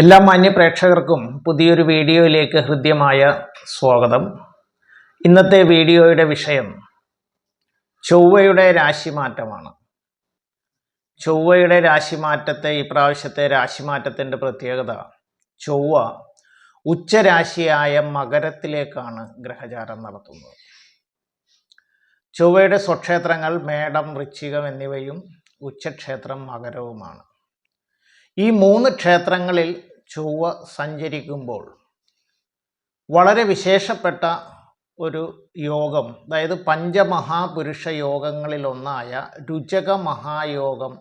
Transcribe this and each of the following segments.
എല്ലാ മാന്യ പ്രേക്ഷകർക്കും പുതിയൊരു വീഡിയോയിലേക്ക് ഹൃദ്യമായ സ്വാഗതം. ഇന്നത്തെ വീഡിയോയുടെ വിഷയം ചൊവ്വയുടെ രാശിമാറ്റമാണ്. ചൊവ്വയുടെ രാശിമാറ്റത്തെ ഇപ്രാവശ്യത്തെ പ്രാവശ്യത്തെ രാശിമാറ്റത്തിന്റെ പ്രത്യേകത ചൊവ്വ ഉച്ചരാശിയായ മകരത്തിലേക്കാണ് ഗ്രഹചാരം നടത്തുന്നത്. ചൊവ്വയുടെ സ്വക്ഷേത്രങ്ങൾ മേടം വൃശ്ചികം എന്നിവയും ഉച്ചക്ഷേത്രം മകരവുമാണ്. ഈ മൂന്ന് ക്ഷേത്രങ്ങളിൽ ചൊവ്വ സഞ്ചരിക്കുമ്പോൾ വളരെ വിശേഷപ്പെട്ട ഒരു യോഗം അതായത് പഞ്ചമഹാപുരുഷ യോഗങ്ങളിലൊന്നായ രുചക മഹായോഗം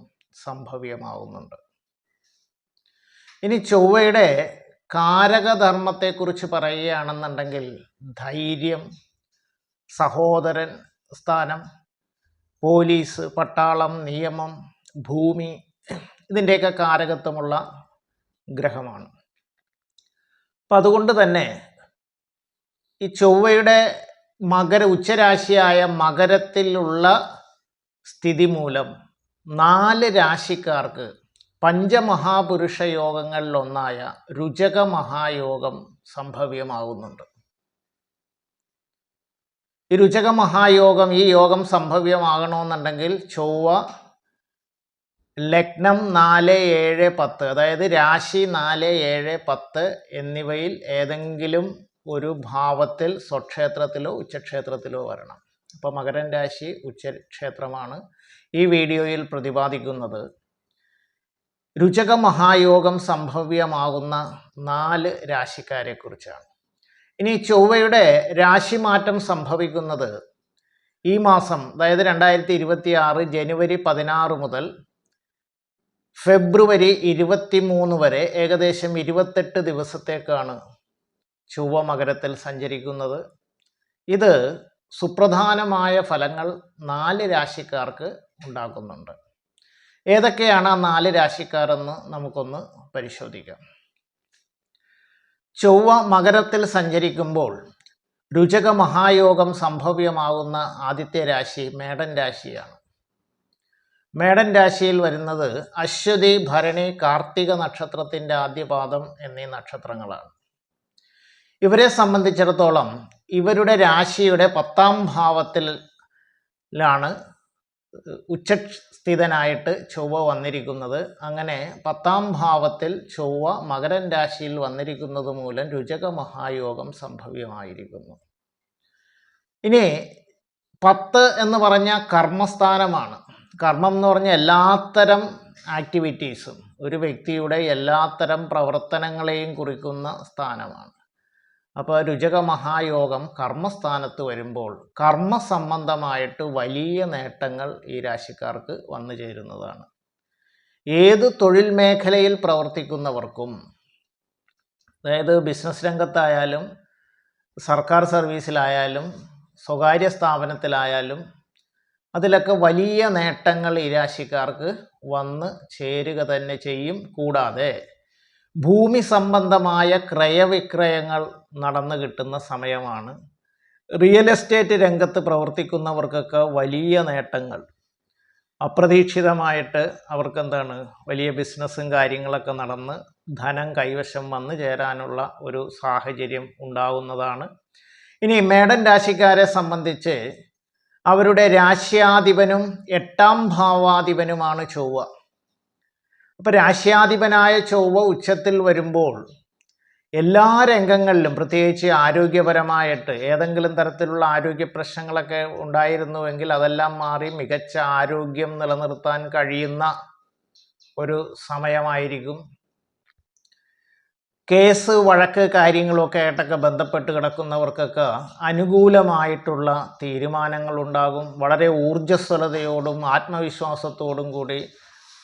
സംഭവ്യമാവുന്നുണ്ട്. ഇനി ചൊവ്വയുടെ കാരകധർമ്മത്തെക്കുറിച്ച് പറയുകയാണെന്നുണ്ടെങ്കിൽ ധൈര്യം സഹോദരൻ സ്ഥാനം പോലീസ് പട്ടാളം നിയമം ഭൂമി ഇതിന്റെയൊക്കെ കാരകത്വമുള്ള ഗ്രഹമാണ്. അപ്പം അതുകൊണ്ട് തന്നെ ഈ ചൊവ്വയുടെ മകര ഉച്ചരാശിയായ മകരത്തിലുള്ള സ്ഥിതി മൂലം നാല് രാശിക്കാർക്ക് പഞ്ചമഹാപുരുഷ യോഗങ്ങളിലൊന്നായ രുചക മഹായോഗം സംഭവ്യമാകുന്നുണ്ട്. ഈ രുചക മഹായോഗം ഈ യോഗം സംഭവ്യമാകണമെന്നുണ്ടെങ്കിൽ ചൊവ്വ ലഗ്നം നാല് ഏഴ് പത്ത് അതായത് രാശി നാല് ഏഴ് പത്ത് എന്നിവയിൽ ഏതെങ്കിലും ഒരു ഭാവത്തിൽ സ്വക്ഷേത്രത്തിലോ ഉച്ചക്ഷേത്രത്തിലോ വരണം. അപ്പോൾ മകരൻ രാശി ഉച്ചക്ഷേത്രമാണ് ഈ വീഡിയോയിൽ പ്രതിപാദിക്കുന്നത്. രുചക മഹായോഗം സംഭവ്യമാകുന്ന നാല് രാശിക്കാരെക്കുറിച്ചാണ് ഇനി ചൊവ്വയുടെ രാശിമാറ്റം സംഭവിക്കുന്നത് ഈ മാസം അതായത് രണ്ടായിരത്തി ജനുവരി പതിനാറ് മുതൽ ഫെബ്രുവരി ഇരുപത്തി മൂന്ന് വരെ ഏകദേശം ഇരുപത്തെട്ട് ദിവസത്തേക്കാണ് ചൊവ്വ മകരത്തിൽ സഞ്ചരിക്കുന്നത്. ഇത് സുപ്രധാനമായ ഫലങ്ങൾ നാല് രാശിക്കാർക്ക് ഉണ്ടാക്കുന്നുണ്ട്. ഏതൊക്കെയാണ് ആ നാല് രാശിക്കാരെന്ന് നമുക്കൊന്ന് പരിശോധിക്കാം. ചൊവ്വ മകരത്തിൽ സഞ്ചരിക്കുമ്പോൾ രുചക മഹായോഗം സംഭവ്യമാകുന്ന ആദിത്യ രാശി മേടൻ രാശിയാണ്. മേടൻ രാശിയിൽ വരുന്നത് അശ്വതി ഭരണി കാർത്തിക നക്ഷത്രത്തിന്റെ ആദ്യപാദം എന്നീ നക്ഷത്രങ്ങളാണ്. ഇവരെ സംബന്ധിച്ചിടത്തോളം ഇവരുടെ രാശിയുടെ പത്താം ഭാവത്തിലാണ് ഉച്ചസ്ഥിതനായിട്ട് ചൊവ്വ വന്നിരിക്കുന്നത്. അങ്ങനെ പത്താം ഭാവത്തിൽ ചൊവ്വ മകരൻ രാശിയിൽ വന്നിരിക്കുന്നത് മൂലം രുചക മഹായോഗം സംഭവ്യമായിരിക്കുന്നു. ഇനി പത്ത് എന്ന് പറഞ്ഞ കർമ്മസ്ഥാനമാണ്. കർമ്മം എന്ന് പറഞ്ഞാൽ എല്ലാത്തരം ആക്ടിവിറ്റീസും ഒരു വ്യക്തിയുടെ എല്ലാത്തരം പ്രവർത്തനങ്ങളെയും കുറിക്കുന്ന സ്ഥാനമാണ്. അപ്പോൾ രുചക മഹായോഗം കർമ്മസ്ഥാനത്ത് വരുമ്പോൾ കർമ്മ സംബന്ധമായിട്ട് വലിയ നേട്ടങ്ങൾ ഈ രാശിക്കാർക്ക് വന്നു ചേരുന്നതാണ്. ഏത് തൊഴിൽ മേഖലയിൽ പ്രവർത്തിക്കുന്നവർക്കും അതായത് ബിസിനസ് രംഗത്തായാലും സർക്കാർ സർവീസിലായാലും സ്വകാര്യ സ്ഥാപനത്തിലായാലും അതിലൊക്കെ വലിയ നേട്ടങ്ങൾ ഈ രാശിക്കാർക്ക് വന്ന് ചേരുക തന്നെ ചെയ്യും. കൂടാതെ ഭൂമി സംബന്ധമായ ക്രയവിക്രയങ്ങൾ നടന്നു കിട്ടുന്ന സമയമാണ്. റിയൽ എസ്റ്റേറ്റ് രംഗത്ത് പ്രവർത്തിക്കുന്നവർക്കൊക്കെ വലിയ നേട്ടങ്ങൾ. അപ്രതീക്ഷിതമായിട്ട് അവർക്കെന്താണ്? വലിയ ബിസിനസ്സും കാര്യങ്ങളൊക്കെ നടന്ന് ധനം കൈവശം വന്ന് ചേരാനുള്ള ഒരു സാഹചര്യം ഉണ്ടാകുന്നതാണ് ഇനി മേടൻ രാശിക്കാരെ സംബന്ധിച്ച് അവരുടെ രാശ്യാധിപനും എട്ടാം ഭാവാധിപനുമാണ് ചൊവ്വ. അപ്പോൾ രാശ്യാധിപനായ ചൊവ്വ ഉച്ചത്തിൽ വരുമ്പോൾ എല്ലാ രംഗങ്ങളിലും പ്രത്യേകിച്ച് ആരോഗ്യപരമായിട്ട് ഏതെങ്കിലും തരത്തിലുള്ള ആരോഗ്യ പ്രശ്നങ്ങളൊക്കെ ഉണ്ടായിരുന്നുവെങ്കിൽ അതെല്ലാം മാറി മികച്ച ആരോഗ്യം നിലനിർത്താൻ കഴിയുന്ന ഒരു സമയമായിരിക്കും. കേസ് വഴക്ക് കാര്യങ്ങളൊക്കെ ആയിട്ടൊക്കെ ബന്ധപ്പെട്ട് കിടക്കുന്നവർക്കൊക്കെ അനുകൂലമായിട്ടുള്ള തീരുമാനങ്ങളുണ്ടാകും. വളരെ ഊർജസ്വലതയോടും ആത്മവിശ്വാസത്തോടും കൂടി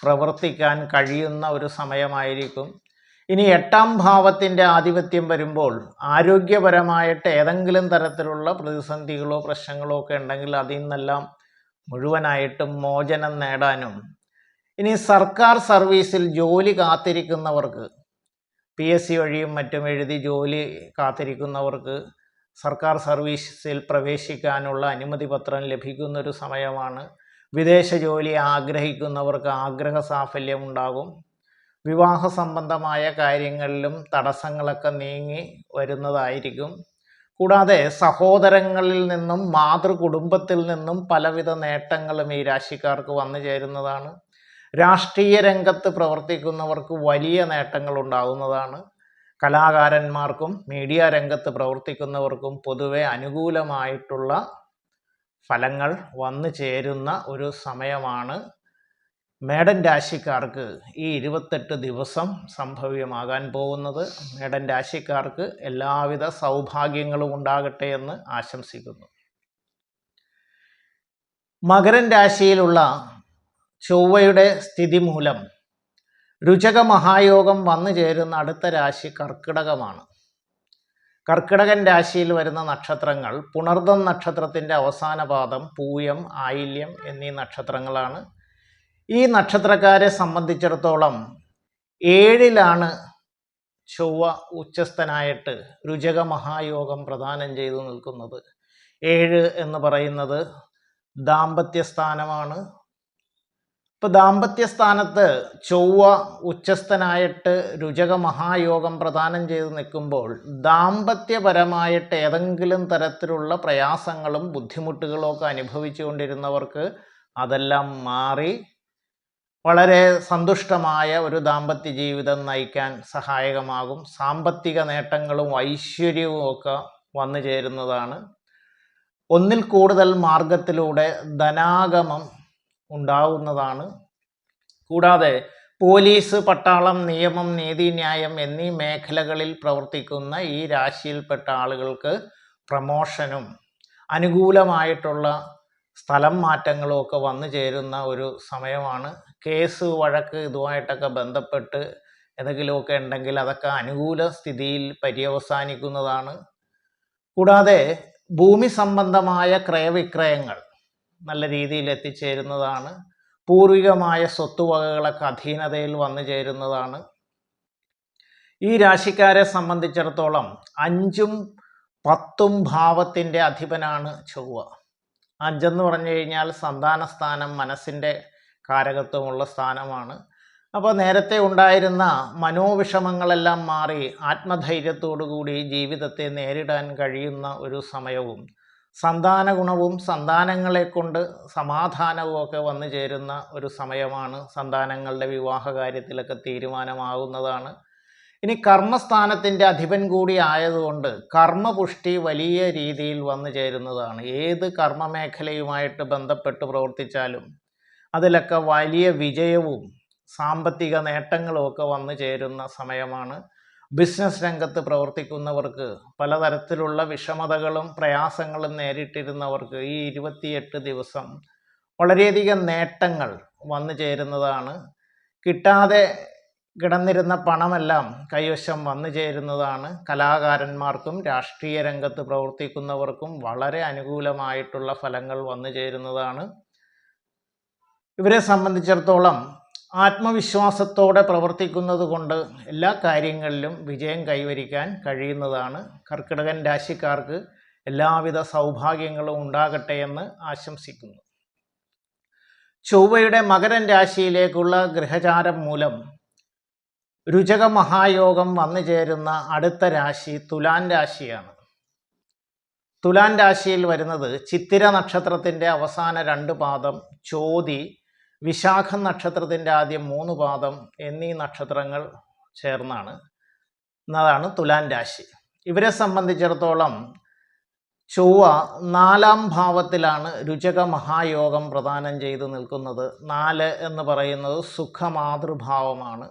പ്രവർത്തിക്കാൻ കഴിയുന്ന ഒരു സമയമായിരിക്കും. ഇനി എട്ടാം ഭാവത്തിന്റെ ആധിപത്യം വരുമ്പോൾ ആരോഗ്യപരമായിട്ട് ഏതെങ്കിലും തരത്തിലുള്ള പ്രതിസന്ധികളോ പ്രശ്നങ്ങളോ ഒക്കെ ഉണ്ടെങ്കിൽ അതിൽ നിന്നെല്ലാം മുഴുവനായിട്ടും മോചനം നേടാനും. ഇനി സർക്കാർ സർവീസിൽ ജോലി കാത്തിരിക്കുന്നവർക്ക് പി എസ് സി വഴിയും മറ്റും എഴുതി ജോലി കാത്തിരിക്കുന്നവർക്ക് സർക്കാർ സർവീസിൽ പ്രവേശിക്കാനുള്ള അനുമതി പത്രം ലഭിക്കുന്നൊരു സമയമാണ്. വിദേശ ജോലി ആഗ്രഹിക്കുന്നവർക്ക് ആഗ്രഹ സാഫല്യം ഉണ്ടാകും. വിവാഹ സംബന്ധമായ കാര്യങ്ങളിലും തടസ്സങ്ങളൊക്കെ നീങ്ങി വരുന്നതായിരിക്കും. കൂടാതെ സഹോദരങ്ങളിൽ നിന്നും മാതൃകുടുംബത്തിൽ നിന്നും പലവിധ നേട്ടങ്ങളും ഈ രാശിക്കാർക്ക് വന്നു ചേരുന്നതാണ്. രാഷ്ട്രീയ രംഗത്ത് പ്രവർത്തിക്കുന്നവർക്ക് വലിയ നേട്ടങ്ങൾ ഉണ്ടാകുന്നതാണ്. കലാകാരന്മാർക്കും മീഡിയ രംഗത്ത് പ്രവർത്തിക്കുന്നവർക്കും പൊതുവെ അനുകൂലമായിട്ടുള്ള ഫലങ്ങൾ വന്നു ചേരുന്ന ഒരു സമയമാണ്. മേടൻ രാശിക്കാർക്ക് ഈ ഇരുപത്തെട്ട് ദിവസം സംഭവ്യമാകാൻ പോകുന്നത്. മേടൻ രാശിക്കാർക്ക് എല്ലാവിധ സൗഭാഗ്യങ്ങളും ഉണ്ടാകട്ടെ എന്ന് ആശംസിക്കുന്നു. മകരൻ രാശിയിലുള്ള ചൊവ്വയുടെ സ്ഥിതി മൂലം രുചക മഹായോഗം വന്നു ചേരുന്ന അടുത്ത രാശി കർക്കിടകമാണ്. കർക്കിടകൻ രാശിയിൽ വരുന്ന നക്ഷത്രങ്ങൾ പുണർദം നക്ഷത്രത്തിന്റെ അവസാന പാദം പൂയം ആയില്യം എന്നീ നക്ഷത്രങ്ങളാണ്. ഈ നക്ഷത്രക്കാരെ സംബന്ധിച്ചിടത്തോളം ഏഴിലാണ് ചൊവ്വ ഉച്ചസ്ഥനായിട്ട് രുചക മഹായോഗം പ്രദാനം ചെയ്തു നിൽക്കുന്നത്. ഏഴ് എന്ന് പറയുന്നത് ദാമ്പത്യ സ്ഥാനമാണ് ഇപ്പൊ ദാമ്പത്യ സ്ഥാനത്ത് ചൊവ്വ ഉച്ചസ്ഥനായിട്ട് രുചക മഹായോഗം പ്രദാനം ചെയ്ത് നിൽക്കുമ്പോൾ ദാമ്പത്യപരമായിട്ട് ഏതെങ്കിലും തരത്തിലുള്ള പ്രയാസങ്ങളും ബുദ്ധിമുട്ടുകളും ഒക്കെ അനുഭവിച്ചുകൊണ്ടിരുന്നവർക്ക് അതെല്ലാം മാറി വളരെ സന്തുഷ്ടമായ ഒരു ദാമ്പത്യ ജീവിതം നയിക്കാൻ സഹായകമാകും. സാമ്പത്തിക നേട്ടങ്ങളും ഐശ്വര്യവും ഒക്കെ വന്നു ചേരുന്നതാണ്. ഒന്നിൽ കൂടുതൽ മാർഗത്തിലൂടെ ധനാഗമം ഉണ്ടാവുന്നതാണ്. കൂടാതെ പോലീസ് പട്ടാളം നിയമം നീതിന്യായം എന്നീ മേഖലകളിൽ പ്രവർത്തിക്കുന്ന ഈ രാശിയിൽപ്പെട്ട ആളുകൾക്ക് പ്രമോഷനും അനുകൂലമായിട്ടുള്ള സ്ഥലം മാറ്റങ്ങളും ഒക്കെ വന്നു ചേരുന്ന ഒരു സമയമാണ്. കേസ് വഴക്ക് ഇതുമായിട്ടൊക്കെ ബന്ധപ്പെട്ട് എന്തെങ്കിലുമൊക്കെ ഉണ്ടെങ്കിൽ അതൊക്കെ അനുകൂല സ്ഥിതിയിൽ പര്യവസാനിക്കുന്നതാണ്. കൂടാതെ ഭൂമി സംബന്ധമായ ക്രയവിക്രയങ്ങൾ നല്ല രീതിയിൽ എത്തിച്ചേരുന്നതാണ്. പൂർവികമായ സ്വത്തുവകകളൊക്കെ അധീനതയിൽ വന്നു ചേരുന്നതാണ്. ഈ രാശിക്കാരെ സംബന്ധിച്ചിടത്തോളം അഞ്ചും പത്തും ഭാവത്തിന്റെ അധിപനാണ് ചൊവ്വ. അഞ്ചെന്ന് പറഞ്ഞു കഴിഞ്ഞാൽ സന്താന സ്ഥാനം മനസ്സിന്റെ കാരകത്വമുള്ള സ്ഥാനമാണ്. അപ്പോൾ നേരത്തെ ഉണ്ടായിരുന്ന മനോവിഷമങ്ങളെല്ലാം മാറി ആത്മധൈര്യത്തോടു കൂടി ജീവിതത്തെ നേരിടാൻ കഴിയുന്ന ഒരു സമയവും സന്താന ഗുണവും സന്താനങ്ങളെ കൊണ്ട് സമാധാനവും ഒക്കെ വന്നു ചേരുന്ന ഒരു സമയമാണ് സന്താനങ്ങളുടെ വിവാഹ കാര്യത്തിലൊക്കെ തീരുമാനമാകുന്നതാണ്. ഇനി കർമ്മസ്ഥാനത്തിന്റെ അധിപൻ കൂടി ആയതുകൊണ്ട് കർമ്മപുഷ്ടി വലിയ രീതിയിൽ വന്നു ചേരുന്നതാണ്. ഏത് കർമ്മമേഖലയുമായിട്ട് ബന്ധപ്പെട്ട് പ്രവർത്തിച്ചാലും അതിലൊക്കെ വലിയ വിജയവും സാമ്പത്തിക നേട്ടങ്ങളും ഒക്കെ വന്നു ചേരുന്ന സമയമാണ്. ബിസിനസ് രംഗത്ത് പ്രവർത്തിക്കുന്നവർക്ക് പലതരത്തിലുള്ള വിഷമതകളും പ്രയാസങ്ങളും നേരിട്ടിരുന്നവർക്ക് ഈ ഇരുപത്തിയെട്ട് ദിവസം വളരെയധികം നേട്ടങ്ങൾ വന്നു ചേരുന്നതാണ്. കിട്ടാതെ കിടന്നിരുന്ന പണമെല്ലാം കൈവശം വന്നു ചേരുന്നതാണ്. കലാകാരന്മാർക്കും രാഷ്ട്രീയ രംഗത്ത് പ്രവർത്തിക്കുന്നവർക്കും വളരെ അനുകൂലമായിട്ടുള്ള ഫലങ്ങൾ വന്നു ചേരുന്നതാണ്. ഇവരെ സംബന്ധിച്ചിടത്തോളം ആത്മവിശ്വാസത്തോടെ പ്രവർത്തിക്കുന്നത് കൊണ്ട് എല്ലാ കാര്യങ്ങളിലും വിജയം കൈവരിക്കാൻ കഴിയുന്നതാണ്. കർക്കിടകൻ രാശിക്കാർക്ക് എല്ലാവിധ സൗഭാഗ്യങ്ങളും ഉണ്ടാകട്ടെ എന്ന് ആശംസിക്കുന്നു. ചൊവ്വയുടെ മകരൻ രാശിയിലേക്കുള്ള ഗ്രഹചാരം മൂലം രുചക മഹായോഗം വന്നു ചേരുന്ന അടുത്ത രാശി തുലാൻ രാശിയാണ്. തുലാൻ രാശിയിൽ വരുന്നത് ചിത്തിര നക്ഷത്രത്തിന്റെ അവസാന രണ്ട് പാദം ചോതി വിശാഖം നക്ഷത്രത്തിന്റെ ആദ്യം മൂന്ന് പാദം എന്നീ നക്ഷത്രങ്ങൾ ചേർന്നാണ്. എന്നതാണ് തുലാൻ രാശി. ഇവരെ സംബന്ധിച്ചിടത്തോളം ചൊവ്വ നാലാം ഭാവത്തിലാണ് രുചക മഹായോഗം പ്രദാനം ചെയ്തു നിൽക്കുന്നത്. നാല് എന്ന് പറയുന്നത് സുഖമാതൃഭാവമാണ്.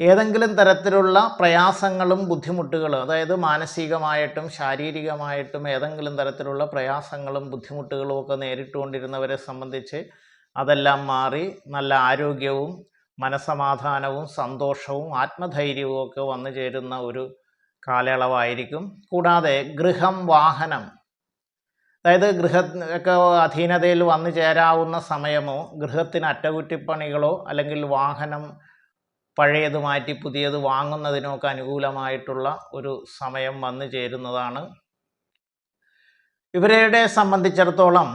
ഏതെങ്കിലും തരത്തിലുള്ള പ്രയാസങ്ങളും ബുദ്ധിമുട്ടുകളും അതായത് മാനസികമായിട്ടും ശാരീരികമായിട്ടും ഏതെങ്കിലും തരത്തിലുള്ള പ്രയാസങ്ങളും ബുദ്ധിമുട്ടുകളും ഒക്കെ നേരിട്ടുകൊണ്ടിരുന്നവരെ സംബന്ധിച്ച് അതെല്ലാം മാറി നല്ല ആരോഗ്യവും മനസമാധാനവും സന്തോഷവും ആത്മധൈര്യവും ഒക്കെ വന്നു ചേരുന്ന ഒരു കാലയളവായിരിക്കും. കൂടാതെ ഗൃഹം വാഹനം അതായത് ഗൃഹ ഒക്കെ അധീനതയിൽ വന്നു ചേരാവുന്ന സമയമോ ഗൃഹത്തിന് അറ്റകുറ്റിപ്പണികളോ അല്ലെങ്കിൽ വാഹനം പഴയത് മാറ്റി പുതിയത് വാങ്ങുന്നതിനൊക്കെ അനുകൂലമായിട്ടുള്ള ഒരു സമയം വന്നു ചേരുന്നതാണ്. ഇവരുടെ സംബന്ധിച്ചിടത്തോളം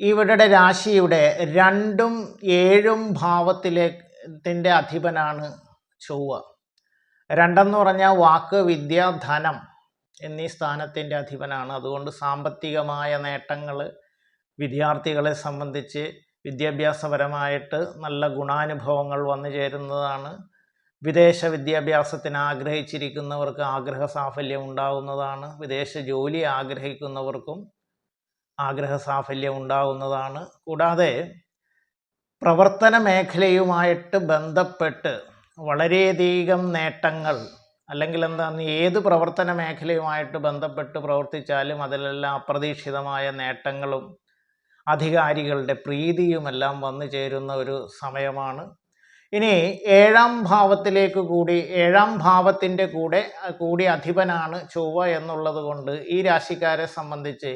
ഇവരുടെ രാശിയുടെ രണ്ടും ഏഴും ഭാവത്തിലെ ത്തിന്റെ അധിപനാണ് ചൊവ്വ. രണ്ടെന്ന് പറഞ്ഞാൽ വാക്ക് വിദ്യ ധനം എന്നീ സ്ഥാനത്തിന്റെ അധിപനാണ്. അതുകൊണ്ട് സാമ്പത്തികമായ നേട്ടങ്ങൾ വിദ്യാർത്ഥികളെ സംബന്ധിച്ച് വിദ്യാഭ്യാസപരമായിട്ട് നല്ല ഗുണാനുഭവങ്ങൾ വന്നു ചേരുന്നതാണ്. വിദേശ വിദ്യാഭ്യാസത്തിന് ആഗ്രഹിച്ചിരിക്കുന്നവർക്ക് ആഗ്രഹ സാഫല്യം ഉണ്ടാകുന്നതാണ് വിദേശ ജോലി ആഗ്രഹിക്കുന്നവർക്കും ആഗ്രഹ സാഫല്യം ഉണ്ടാകുന്നതാണ് കൂടാതെ പ്രവർത്തന മേഖലയുമായിട്ട് ബന്ധപ്പെട്ട് വളരെയധികം നേട്ടങ്ങൾ അല്ലെങ്കിൽ എന്താണ് ഏത് പ്രവർത്തന മേഖലയുമായിട്ട് ബന്ധപ്പെട്ട് പ്രവർത്തിച്ചാലും അതിലെല്ലാം അപ്രതീക്ഷിതമായ നേട്ടങ്ങളും അധികാരികളുടെ പ്രീതിയുമെല്ലാം വന്നു ചേരുന്ന ഒരു സമയമാണ്. ഇനി ഏഴാം ഭാവത്തിലേക്ക് കൂടി ഏഴാം ഭാവത്തിന്റെ കൂടെ കൂടി അധിപനാണ് ചൊവ്വ എന്നുള്ളത് കൊണ്ട് ഈ രാശിക്കാരെ സംബന്ധിച്ച്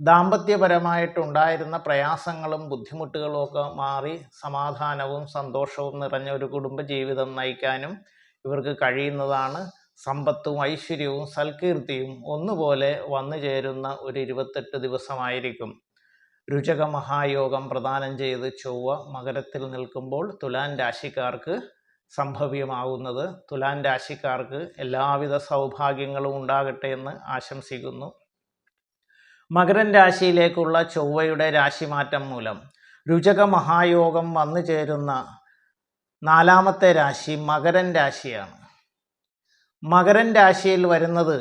ദാമ്പത്യപരമായിട്ടുണ്ടായിരുന്ന പ്രയാസങ്ങളും ബുദ്ധിമുട്ടുകളും ഒക്കെ മാറി സമാധാനവും സന്തോഷവും നിറഞ്ഞ ഒരു കുടുംബജീവിതം നയിക്കാനും ഇവർക്ക് കഴിയുന്നതാണ്. സമ്പത്തും ഐശ്വര്യവും സൽകീർത്തിയും ഒന്നുപോലെ വന്നു ചേരുന്ന ഒരു ഇരുപത്തെട്ട് ദിവസമായിരിക്കും. രുചക മഹായോഗം പ്രദാനം ചെയ്ത് ചൊവ്വ മകരത്തിൽ നിൽക്കുമ്പോൾ തുലാൻ രാശിക്കാർക്ക് സംഭവ്യമാകുന്നത് തുലാൻ രാശിക്കാർക്ക് എല്ലാവിധ സൗഭാഗ്യങ്ങളും ഉണ്ടാകട്ടെ എന്ന് ആശംസിക്കുന്നു. മകരൻ രാശിയിലേക്കുള്ള ചൊവ്വയുടെ രാശിമാറ്റം മൂലം രുചക മഹായോഗം വന്നു ചേരുന്ന നാലാമത്തെ രാശി മകരൻ രാശിയാണ്. മകരൻ രാശിയിൽ വരുന്നത്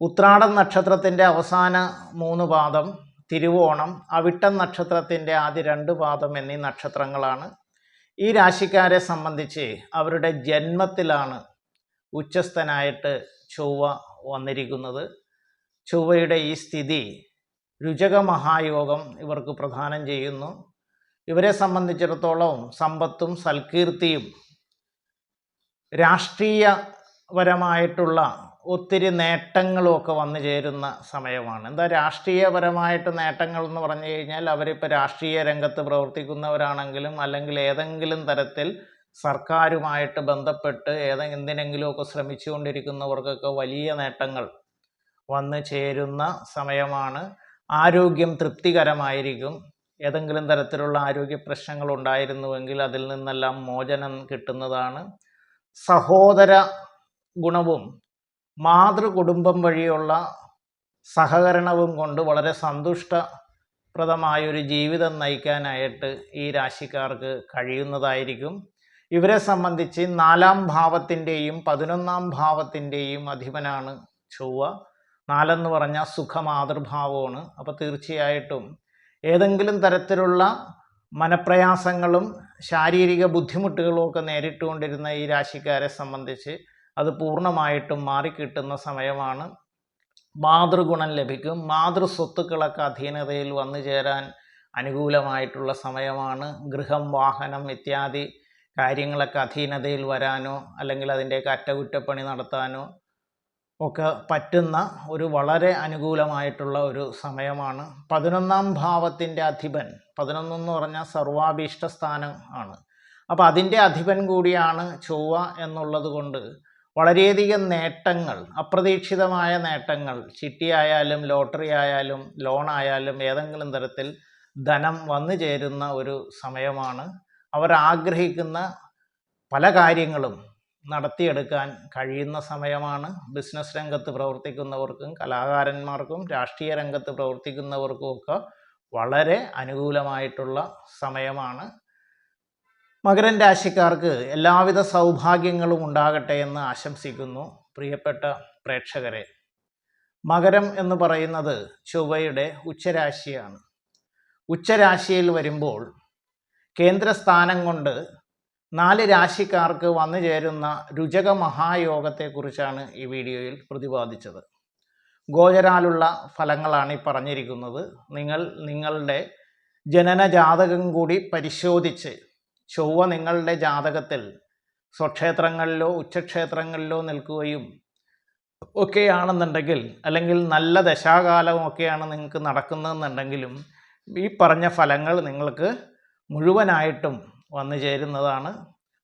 ഉത്രാടം നക്ഷത്രത്തിന്റെ അവസാന മൂന്ന് പാദം തിരുവോണം അവിട്ടം നക്ഷത്രത്തിന്റെ ആദ്യ രണ്ട് പാദം എന്നീ നക്ഷത്രങ്ങളാണ്. ഈ രാശിക്കാരെ സംബന്ധിച്ച് അവരുടെ ജന്മത്തിലാണ് ഉച്ചസ്ഥനായിട്ട് ചൊവ്വ വന്നിരിക്കുന്നത്. ചൊവ്വയുടെ ഈ സ്ഥിതി രുചക മഹായോഗം ഇവർക്ക് പ്രദാനം ചെയ്യുന്നു. ഇവരെ സംബന്ധിച്ചിടത്തോളം സമ്പത്തും സൽകീർത്തിയും രാഷ്ട്രീയപരമായിട്ടുള്ള ഒത്തിരി നേട്ടങ്ങളും ഒക്കെ വന്നു ചേരുന്ന സമയമാണ്. എന്താ രാഷ്ട്രീയപരമായിട്ട് നേട്ടങ്ങൾ എന്ന് പറഞ്ഞു കഴിഞ്ഞാൽ അവരിപ്പോൾ രാഷ്ട്രീയ രംഗത്ത് പ്രവർത്തിക്കുന്നവരാണെങ്കിലും അല്ലെങ്കിൽ ഏതെങ്കിലും തരത്തിൽ സർക്കാരുമായിട്ട് ബന്ധപ്പെട്ട് ഏതെങ്കിലും എന്തിനെങ്കിലുമൊക്കെ ശ്രമിച്ചുകൊണ്ടിരിക്കുന്നവർക്കൊക്കെ വലിയ നേട്ടങ്ങൾ വന്നു ചേരുന്ന സമയമാണ്. ആരോഗ്യം തൃപ്തികരമായിരിക്കും. ഏതെങ്കിലും തരത്തിലുള്ള ആരോഗ്യ പ്രശ്നങ്ങൾ ഉണ്ടായിരുന്നുവെങ്കിൽ അതിൽ നിന്നെല്ലാം മോചനം കിട്ടുന്നതാണ്. സഹോദര ഗുണവും മാതൃകുടുംബം വഴിയുള്ള സഹകരണവും കൊണ്ട് വളരെ സന്തുഷ്ടപ്രദമായൊരു ജീവിതം നയിക്കാനായിട്ട് ഈ രാശിക്കാർക്ക് കഴിയുന്നതായിരിക്കും. ഇവരെ സംബന്ധിച്ച് നാലാം ഭാവത്തിന്റെയും പതിനൊന്നാം ഭാവത്തിന്റെയും അധിപനാണ് ചൊവ്വ. നാലെന്ന് പറഞ്ഞാൽ സുഖമാതൃഭാവമാണ്. അപ്പോൾ തീർച്ചയായിട്ടും ഏതെങ്കിലും തരത്തിലുള്ള മനപ്രയാസങ്ങളും ശാരീരിക ബുദ്ധിമുട്ടുകളും ഒക്കെ നേരിട്ടുകൊണ്ടിരുന്ന ഈ രാശിക്കാരെ സംബന്ധിച്ച് അത് പൂർണമായിട്ടും മാറിക്കിട്ടുന്ന സമയമാണ്. മാതൃഗുണം ലഭിക്കും. മാതൃസ്വത്തുക്കളൊക്കെ അധീനതയിൽ വന്നു ചേരാൻ അനുകൂലമായിട്ടുള്ള സമയമാണ്. ഗൃഹം വാഹനം ഇത്യാദി കാര്യങ്ങളൊക്കെ അധീനതയിൽ വരാനോ അല്ലെങ്കിൽ അതിന്റെയൊക്കെ അറ്റകുറ്റപ്പണി നടത്താനോ ഒക്കെ പറ്റുന്ന ഒരു വളരെ അനുകൂലമായിട്ടുള്ള ഒരു സമയമാണ്. പതിനൊന്നാം ഭാവത്തിന്റെ അധിപൻ പതിനൊന്നെന്ന് പറഞ്ഞാൽ സർവാഭീഷ്ട സ്ഥാനം ആണ്. അപ്പോൾ അതിന്റെ അധിപൻ കൂടിയാണ് ചൊവ്വ എന്നുള്ളത് കൊണ്ട് വളരെയധികം നേട്ടങ്ങൾ അപ്രതീക്ഷിതമായ നേട്ടങ്ങൾ ചിട്ടിയായാലും ലോട്ടറി ആയാലും ലോൺ ആയാലും ഏതെങ്കിലും തരത്തിൽ ധനം വന്നു ചേരുന്ന ഒരു സമയമാണ്. അവർ ആഗ്രഹിക്കുന്ന പല കാര്യങ്ങളും നടത്തിയെടുക്കാൻ കഴിയുന്ന സമയമാണ്. ബിസിനസ് രംഗത്ത് പ്രവർത്തിക്കുന്നവർക്കും കലാകാരന്മാർക്കും രാഷ്ട്രീയ രംഗത്ത് പ്രവർത്തിക്കുന്നവർക്കും ഒക്കെ വളരെ അനുകൂലമായിട്ടുള്ള സമയമാണ്. മകരൻ രാശിക്കാർക്ക് എല്ലാവിധ സൗഭാഗ്യങ്ങളും ഉണ്ടാകട്ടെ എന്ന് ആശംസിക്കുന്നു പ്രിയപ്പെട്ട പ്രേക്ഷകരെ. മകരം എന്ന് പറയുന്നത് ചൊവ്വയുടെ ഉച്ചരാശിയാണ്. ഉച്ചരാശിയിൽ വരുമ്പോൾ കേന്ദ്രസ്ഥാനം കൊണ്ട് നാല് രാശിക്കാർക്ക് വന്നു ചേരുന്ന രുചക മഹായോഗത്തെക്കുറിച്ചാണ് ഈ വീഡിയോയിൽ പ്രതിപാദിച്ചത്. ഗോചരാലുള്ള ഫലങ്ങളാണ് ഈ പറഞ്ഞിരിക്കുന്നത്. നിങ്ങൾ നിങ്ങളുടെ ജനന ജാതകം കൂടി പരിശോധിച്ച് ചൊവ്വ നിങ്ങളുടെ ജാതകത്തിൽ സ്വക്ഷേത്രങ്ങളിലോ ഉച്ചക്ഷേത്രങ്ങളിലോ നിൽക്കുകയും ഒക്കെയാണെന്നുണ്ടെങ്കിൽ അല്ലെങ്കിൽ നല്ല ദശാകാലമൊക്കെയാണ് നിങ്ങൾക്ക് നടക്കുന്നതെന്നുണ്ടെങ്കിലും ഈ പറഞ്ഞ ഫലങ്ങൾ നിങ്ങൾക്ക് മുഴുവനായിട്ടും വന്നു ചേരുന്നതാണ്.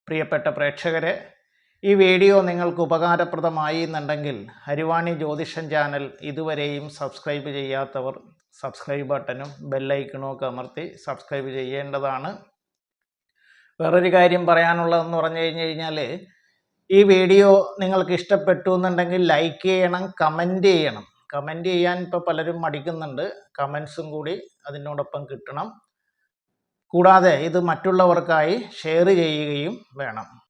പ്രിയപ്പെട്ട പ്രേക്ഷകരെ ഈ വീഡിയോ നിങ്ങൾക്ക് ഉപകാരപ്രദമായി എന്നുണ്ടെങ്കിൽ ഹരിവാണി ജ്യോതിഷൻ ചാനൽ ഇതുവരെയും സബ്സ്ക്രൈബ് ചെയ്യാത്തവർ സബ്സ്ക്രൈബ് ബട്ടനും ബെല്ലൈക്കണും ഒക്കെ അമർത്തി സബ്സ്ക്രൈബ് ചെയ്യേണ്ടതാണ്. വേറൊരു കാര്യം പറയാനുള്ളതെന്ന് പറഞ്ഞു കഴിഞ്ഞു കഴിഞ്ഞാൽ ഈ വീഡിയോ നിങ്ങൾക്ക് ഇഷ്ടപ്പെട്ടു എന്നുണ്ടെങ്കിൽ ലൈക്ക് ചെയ്യണം കമന്റ് ചെയ്യണം. കമന്റ് ചെയ്യാൻ ഇപ്പോൾ പലരും മടിക്കുന്നുണ്ട്. കമൻസും കൂടി അതിനോടൊപ്പം കിട്ടണം. കൂടാതെ ഇത് മറ്റുള്ളവർക്കായി ഷെയർ ചെയ്യുകയും വേണം.